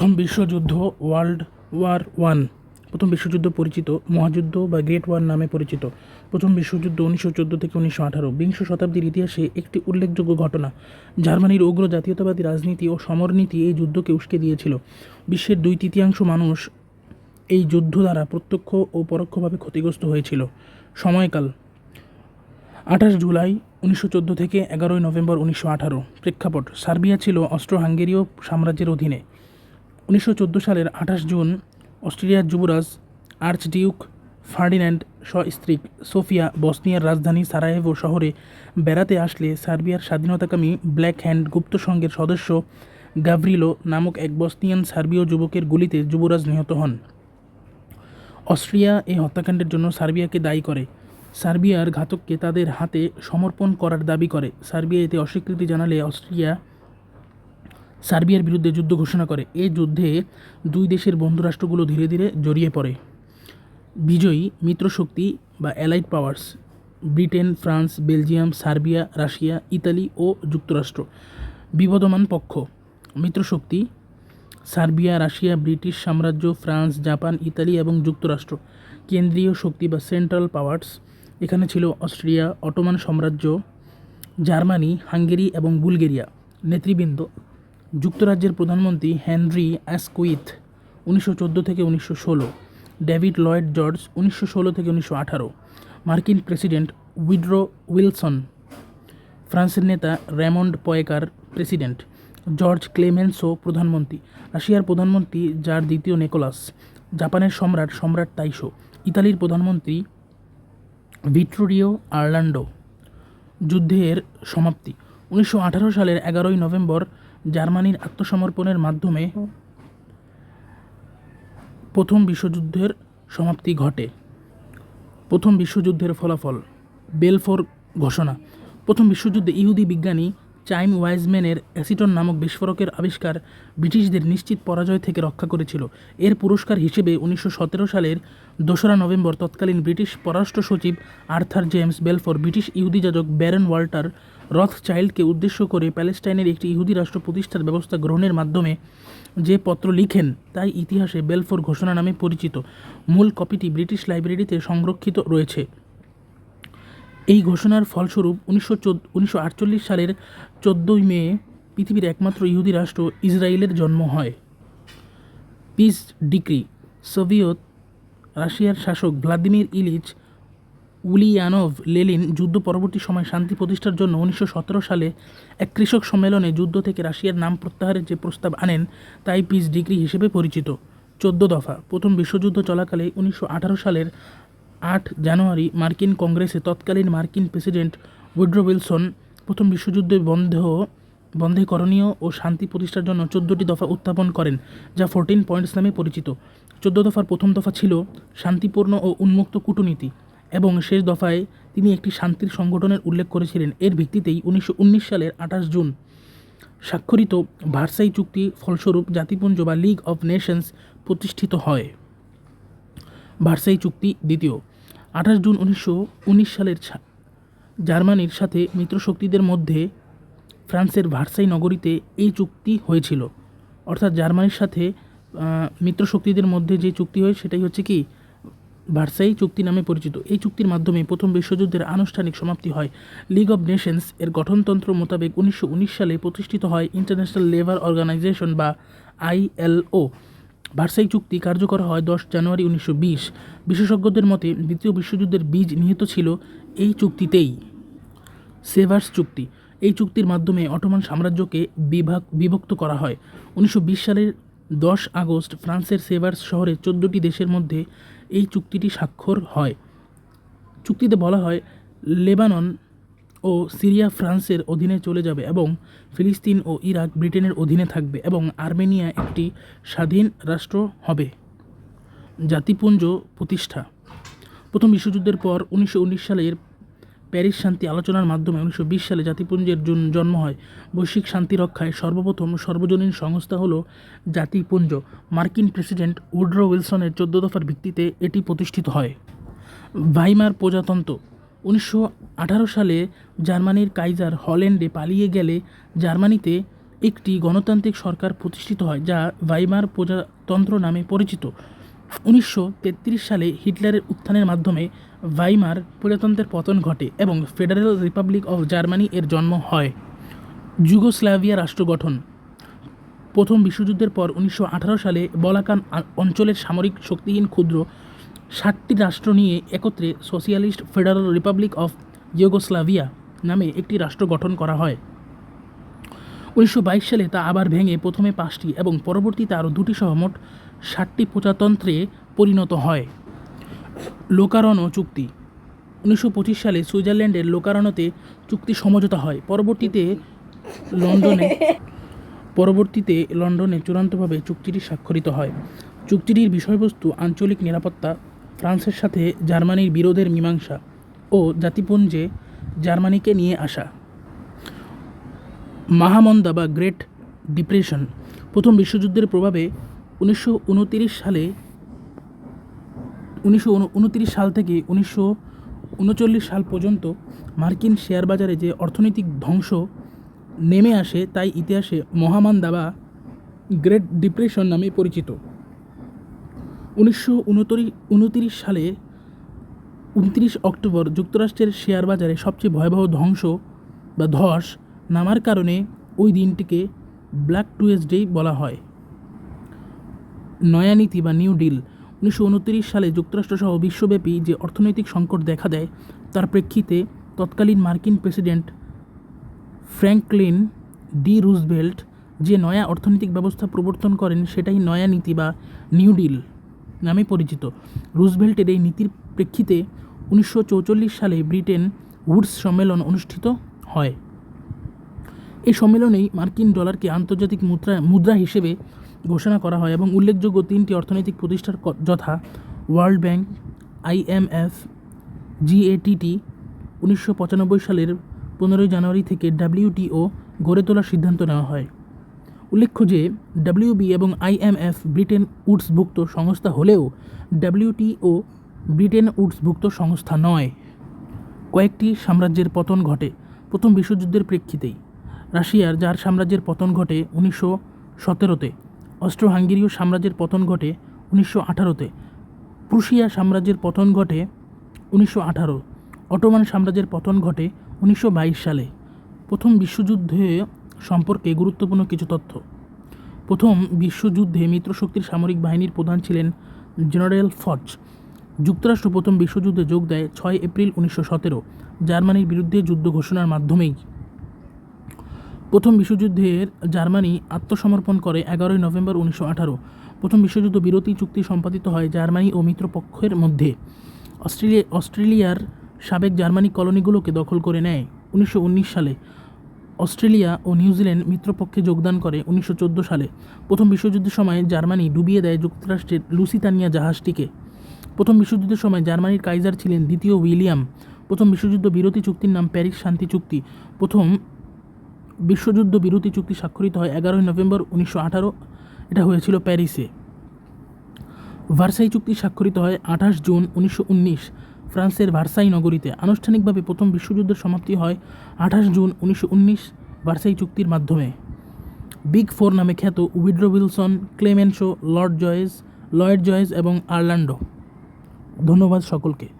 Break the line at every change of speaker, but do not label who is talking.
প্রথম বিশ্বযুদ্ধ world war one. প্রথম বিশ্বযুদ্ধ পরিচিত, মহাযুদ্ধ বা গ্রেট ওয়ার নামে পরিচিত। প্রথম বিশ্বযুদ্ধ উনিশশো চোদ্দ থেকে উনিশশো আঠারো। বিংশ শতাব্দীর ইতিহাসে একটি উল্লেখযোগ্য ঘটনা। জার্মানির উগ্র জাতীয়তাবাদী রাজনীতি ও সমরনীতি এই যুদ্ধকে উস্কে দিয়েছিল। বিশ্বের দুই তৃতীয়াংশ মানুষ এই যুদ্ধ দ্বারা প্রত্যক্ষ ও পরোক্ষভাবে ক্ষতিগ্রস্ত হয়েছিল। সময়কাল, আঠাশ জুলাই উনিশশো চোদ্দ থেকে এগারোই নভেম্বর উনিশশো আঠারো। প্রেক্ষাপট, সার্বিয়া ছিল অস্ট্রো হাঙ্গেরীয় সাম্রাজ্যের অধীনে। উনিশশো চোদ্দ সালের আঠাশ জুন অস্ট্রেলিয়ার যুবরাজ আর্চডিউক ফার্ডিন্যান্ড স্ত্রী সোফিয়া বসনিয়ার রাজধানী সারায়েভো শহরে বেড়াতে আসলে সার্বিয়ার স্বাধীনতাকামী ব্ল্যাক হ্যান্ড গুপ্ত সংঘের সদস্য গাভরিলো নামক এক বসনিয়ান সার্বীয় যুবকের গুলিতে যুবরাজ নিহত হন। অস্ট্রিয়া এই হত্যাকাণ্ডের জন্য সার্বিয়াকে দায়ী করে। সার্বিয়ার ঘাতককে তাদের হাতে সমর্পণ করার দাবি করে। সার্বিয়া এতে অস্বীকৃতি জানালে অস্ট্রিয়া সার্বিয়ার বিরুদ্ধে যুদ্ধ ঘোষণা করে। এই যুদ্ধে দুই দেশের বন্ধুরাষ্ট্রগুলো ধীরে ধীরে জড়িয়ে পড়ে। বিজয়ী মিত্রশক্তি বা allied powers Britain France Belgium Serbia Russia Italy ও যুক্তরাষ্ট্র। বিবদমান পক্ষ, মিত্রশক্তি, সার্বিয়া, রাশিয়া, ব্রিটিশ সাম্রাজ্য, ফ্রান্স, জাপান, ইতালি এবং যুক্তরাষ্ট্র। কেন্দ্রীয় শক্তি বা সেন্ট্রাল পাওয়ার্স এখানে ছিল অস্ট্রিয়া, অটোমান সাম্রাজ্য, জার্মানি, হাঙ্গেরি এবং বুলগেরিয়া। নেতৃবৃন্দ যুক্তরাজ্যের প্রধানমন্ত্রী হেনরি অ্যাসকুইথ উনিশশো চোদ্দ থেকে উনিশশো ষোলো, ডেভিড লয়েড জর্জ উনিশশো ষোলো থেকে উনিশশো আঠারো, মার্কিন প্রেসিডেন্ট উইড্রো উইলসন, ফ্রান্সের নেতা Raymond Poincare president, George Clemenceau প্রধানমন্ত্রী, রাশিয়ার প্রধানমন্ত্রী যার দ্বিতীয় নিকোলাস, জাপানের সম্রাট সম্রাট তাইশো, ইতালির প্রধানমন্ত্রী ভিট্রোরিও আর্লান্ডো। যুদ্ধের সমাপ্তি। উনিশশো আঠারো সালের এগারোই নভেম্বর জার্মানির আত্মসমর্পণের মাধ্যমে প্রথম বিশ্বযুদ্ধের সমাপ্তি ঘটে। প্রথম বিশ্বযুদ্ধের ফলাফল, বেলফোর ঘোষণা। প্রথম বিশ্বযুদ্ধে ইহুদি বিজ্ঞানী চাইম ওয়াইজম্যানের অ্যাসিটন নামক বিস্ফোরকের আবিষ্কার ব্রিটিশদের নিশ্চিত পরাজয় থেকে রক্ষা করেছিল। এর পুরস্কার হিসেবে উনিশশো সতেরো সালের দোসরা নভেম্বর তৎকালীন ব্রিটিশ পররাষ্ট্র সচিব আর্থার জেমস বেলফোর, ব্রিটিশ ইহুদি যাজক ব্যারন ওয়াল্টার রথ চাইল্ডকে উদ্দেশ্য করে প্যালেস্টাইনের একটি ইহুদি রাষ্ট্র প্রতিষ্ঠার ব্যবস্থা গ্রহণের মাধ্যমে যে পত্র লিখেন, তাই ইতিহাসে বেলফোর ঘোষণা নামে পরিচিত। মূল কপিটি ব্রিটিশ লাইব্রেরিতে সংরক্ষিত রয়েছে। এই ঘোষণার ফলস্বরূপ উনিশশো উনিশশো সালের চোদ্দোই মে পৃথিবীর একমাত্র ইহুদি রাষ্ট্র ইসরায়েলের জন্ম হয়। পিস ডিক্রি, সোভিয়েত রাশিয়ার শাসক ভ্লাদিমির ইলিচ উলিয়ানভ, লেলিন যুদ্ধ পরবর্তী সময় শান্তি প্রতিষ্ঠার জন্য উনিশশো সতেরো সালে এক কৃষক সম্মেলনে যুদ্ধ থেকে রাশিয়ার নাম প্রত্যাহারের যে প্রস্তাব আনেন, তাই পিস ডিগ্রি হিসেবে পরিচিত। চোদ্দ দফা, প্রথম বিশ্বযুদ্ধ চলাকালে উনিশশো আঠারো সালের আট জানুয়ারি মার্কিন কংগ্রেসে তৎকালীন মার্কিন প্রেসিডেন্ট উইড্রো উইলসন প্রথম বিশ্বযুদ্ধে বন্ধ, বন্ধে করণীয় ও শান্তি প্রতিষ্ঠার জন্য চোদ্দোটি দফা উত্থাপন করেন, যা ফোরটিন পয়েন্টস নামে পরিচিত। চোদ্দ দফার প্রথম দফা ছিল শান্তিপূর্ণ ও উন্মুক্ত কূটনীতি। এবং শেষ দফায় তিনি একটি শান্তির সংগঠনের উল্লেখ করেছিলেন। এর ভিত্তিতেই উনিশশো উনিশ সালের আঠাশ জুন স্বাক্ষরিত ভার্সাই চুক্তি ফলস্বরূপ জাতিপুঞ্জ বা লিগ অফ নেশনস প্রতিষ্ঠিত হয়। ভার্সাই চুক্তি দ্বিতীয়। আঠাশ জুন উনিশশো উনিশ সালের জার্মানির সাথে মিত্রশক্তিদের মধ্যে ফ্রান্সের ভার্সাই নগরীতে এই চুক্তি হয়েছিল। অর্থাৎ জার্মানির সাথে মিত্রশক্তিদের মধ্যে যে চুক্তি হয় সেটাই হচ্ছে কি? ভার্সাই চুক্তি নামে পরিচিত। এই চুক্তির মাধ্যমে প্রথম বিশ্বযুদ্ধের আনুষ্ঠানিক সমাপ্তি হয়। লিগ অব নেশনস এর গঠনতন্ত্র মোতাবেক উনিশশো উনিশ সালে প্রতিষ্ঠিত হয় ইন্টারন্যাশনাল লেবার অর্গানাইজেশন বা আইএলও ভার্সাই চুক্তি কার্যকর হয় দশ জানুয়ারি উনিশশো বিশ। বিশেষজ্ঞদের মতে দ্বিতীয় বিশ্বযুদ্ধের বীজ নিহিত ছিল এই চুক্তিতেই। সেভার্স চুক্তি। এই চুক্তির মাধ্যমে অটোমান সাম্রাজ্যকে বিভাগ বিভক্ত করা হয়। উনিশশো বিশ সালের দশ আগস্ট ফ্রান্সের সেভার্স শহরে চোদ্দোটি দেশের মধ্যে এই চুক্তিটি স্বাক্ষর হয়। চুক্তিতে বলা হয়, লেবানন ও সিরিয়া ফ্রান্সের অধীনে চলে যাবে এবং ফিলিস্তিন ও ইরাক ব্রিটেনের অধীনে থাকবে এবং আর্মেনিয়া একটি স্বাধীন রাষ্ট্র হবে। জাতিপুঞ্জ প্রতিষ্ঠা। প্রথম বিশ্বযুদ্ধের পর উনিশশো উনিশ সালের প্যারিস শান্তি আলোচনার মাধ্যমে উনিশশো বিশ সালে জাতিপুঞ্জের জন্ম হয়। বৈশ্বিক শান্তি রক্ষায় সর্বপ্রথম সর্বজনীন সংস্থা হল জাতিপুঞ্জ। মার্কিন প্রেসিডেন্ট উড্রো উইলসনের চোদ্দ দফার ভিত্তিতে এটি প্রতিষ্ঠিত হয়। ভাইমার প্রজাতন্ত্র। উনিশশো আঠারো সালে জার্মানির কাইজার হল্যান্ডে পালিয়ে গেলে জার্মানিতে একটি গণতান্ত্রিক সরকার প্রতিষ্ঠিত হয়, যা ভাইমার প্রজাতন্ত্র নামে পরিচিত। উনিশশো তেত্রিশ সালে হিটলারের উত্থানের মাধ্যমে ভাইমার প্রজাতন্ত্রের পতন ঘটে এবং ফেডারেল রিপাবলিক অফ জার্মানি এর জন্ম হয়। যুগোস্লাভিয়া রাষ্ট্র গঠন। প্রথম বিশ্বযুদ্ধের পর উনিশশো আঠারো সালে বলাকান অঞ্চলের সামরিক শক্তিহীন ক্ষুদ্র ষাটটি রাষ্ট্র নিয়ে একত্রে Socialist Federal Republic of Yugoslavia নামে একটি রাষ্ট্র গঠন করা হয়। উনিশশো বাইশ সালে তা আবার ভেঙে প্রথমে পাঁচটি এবং পরবর্তীতে আরও দুটি সহ মোট ষাটটি প্রজাতন্ত্রে পরিণত হয়। লোকারণ চুক্তি। উনিশশো পঁচিশ সালে সুইজারল্যান্ডের লোকারণতে চুক্তি সমঝোতা হয়। পরবর্তীতে লন্ডনে পরবর্তীতে লন্ডনে চূড়ান্তভাবে চুক্তিটি স্বাক্ষরিত হয়। চুক্তিটির বিষয়বস্তু আঞ্চলিক নিরাপত্তা, ফ্রান্সের সাথে জার্মানির বিরোধের মীমাংসা ও জাতিপুঞ্জে জার্মানিকে নিয়ে আসা। মহামন্দা বা গ্রেট ডিপ্রেশন প্রথম বিশ্বযুদ্ধের প্রভাবে উনিশশো সালে, উনিশশো সাল থেকে উনিশশো উনচল্লিশ সাল পর্যন্ত মার্কিন শেয়ার বাজারে যে অর্থনৈতিক ধ্বংস নেমে আসে তাই ইতিহাসে মহামান্দা বা গ্রেট ডিপ্রেশন নামে পরিচিত। উনিশশো সালে উনত্রিশ অক্টোবর যুক্তরাষ্ট্রের শেয়ার বাজারে সবচেয়ে ভয়াবহ ধ্বংস বা ধস নামার কারণে ওই দিনটিকে ব্ল্যাক টুয়েসডে বলা হয়। নয়া নীতি বা নিউ ডিল। উনিশশো উনত্রিশ সালে যুক্তরাষ্ট্রসহ বিশ্বব্যাপী যে অর্থনৈতিক সংকট দেখা দেয়, তার প্রেক্ষিতে তৎকালীন মার্কিন প্রেসিডেন্ট ফ্র্যাঙ্কলিন ডি রুজভেল্ট যে নয়া অর্থনৈতিক ব্যবস্থা প্রবর্তন করেন, সেটাই নয়া নীতি বা নিউ ডিল নামে পরিচিত। রুজভেল্টের এই নীতির প্রেক্ষিতে উনিশশো সালে ব্রিটেন উডস সম্মেলন অনুষ্ঠিত হয়। এই সম্মেলনেই মার্কিন ডলারকে আন্তর্জাতিক মুদ্রা মুদ্রা হিসেবে ঘোষণা করা হয় এবং উল্লেখযোগ্য তিনটি অর্থনৈতিক প্রতিষ্ঠার যথা ওয়ার্ল্ড ব্যাংক আইএমএফ জিএটিটি উনিশশো পঁচানব্বই সালের পনেরোই জানুয়ারি থেকে ডাব্লিউটিও গড়ে তোলার সিদ্ধান্ত নেওয়া হয়। উল্লেখ্য যে ডাব্লিউবি এবং আইএমএফ ব্রিটেন উডসভুক্ত সংস্থা হলেও ডাব্লিউটিও ব্রিটেন উডসভুক্ত সংস্থা নয়। কয়েকটি সাম্রাজ্যের পতন ঘটে। প্রথম বিশ্বযুদ্ধের প্রেক্ষিতেই রাশিয়ার, যার সাম্রাজ্যের পতন ঘটে উনিশশো সতেরোতে। অস্ট্রো হাঙ্গেরীয় সাম্রাজ্যের পতন ঘটে উনিশশো আঠারোতে। প্রুশিয়া সাম্রাজ্যের পতন ঘটে উনিশশো আঠারো। অটোমান সাম্রাজ্যের পতন ঘটে উনিশশো বাইশ সালে। প্রথম বিশ্বযুদ্ধে সম্পর্কে গুরুত্বপূর্ণ কিছু তথ্য। প্রথম বিশ্বযুদ্ধে মিত্রশক্তির সামরিক বাহিনীর প্রধান ছিলেন জেনারেল ফজ। যুক্তরাষ্ট্র প্রথম বিশ্বযুদ্ধে যোগ দেয় ছয় এপ্রিল উনিশশো সতেরো, জার্মানির বিরুদ্ধে যুদ্ধ ঘোষণার মাধ্যমেই। প্রথম বিশ্বযুদ্ধের জার্মানি আত্মসমর্পণ করে এগারোই নভেম্বর উনিশশো আঠারো। প্রথম বিশ্বযুদ্ধ বিরতি চুক্তি সম্পাদিত হয় জার্মানি ও মিত্রপক্ষের মধ্যে। অস্ট্রেলিয়া অস্ট্রেলিয়ার সাবেক জার্মানি কলোনিগুলোকে দখল করে নেয় উনিশশো উনিশ সালে। অস্ট্রেলিয়া ও নিউজিল্যান্ড মিত্রপক্ষে যোগদান করে উনিশশো চোদ্দ সালে। প্রথম বিশ্বযুদ্ধের সময় জার্মানি ডুবিয়ে দেয় যুক্তরাষ্ট্রের লুসিতানিয়া জাহাজটিকে। প্রথম বিশ্বযুদ্ধের সময় জার্মানির কাইজার ছিলেন দ্বিতীয় উইলিয়াম। প্রথম বিশ্বযুদ্ধ বিরতি চুক্তির নাম প্যারিস শান্তি চুক্তি। প্রথম বিশ্বযুদ্ধ বিরতি চুক্তি স্বাক্ষরিত হয় এগারোই নভেম্বর উনিশশো আঠারো। এটা হয়েছিল প্যারিসে। ভার্সাই চুক্তি স্বাক্ষরিত হয় আঠাশ জুন উনিশশো উনিশ, ফ্রান্সের ভার্সাই নগরীতে। আনুষ্ঠানিকভাবে প্রথম বিশ্বযুদ্ধের সমাপ্তি হয় আঠাশ জুন উনিশশো উনিশ ভার্সাই চুক্তির মাধ্যমে। বিগ ফোর নামে খ্যাত Woodrow Wilson Clemenceau Lord Joyce, Lloyd Joyce এবং আর্লান্ডো। ধন্যবাদ সকলকে।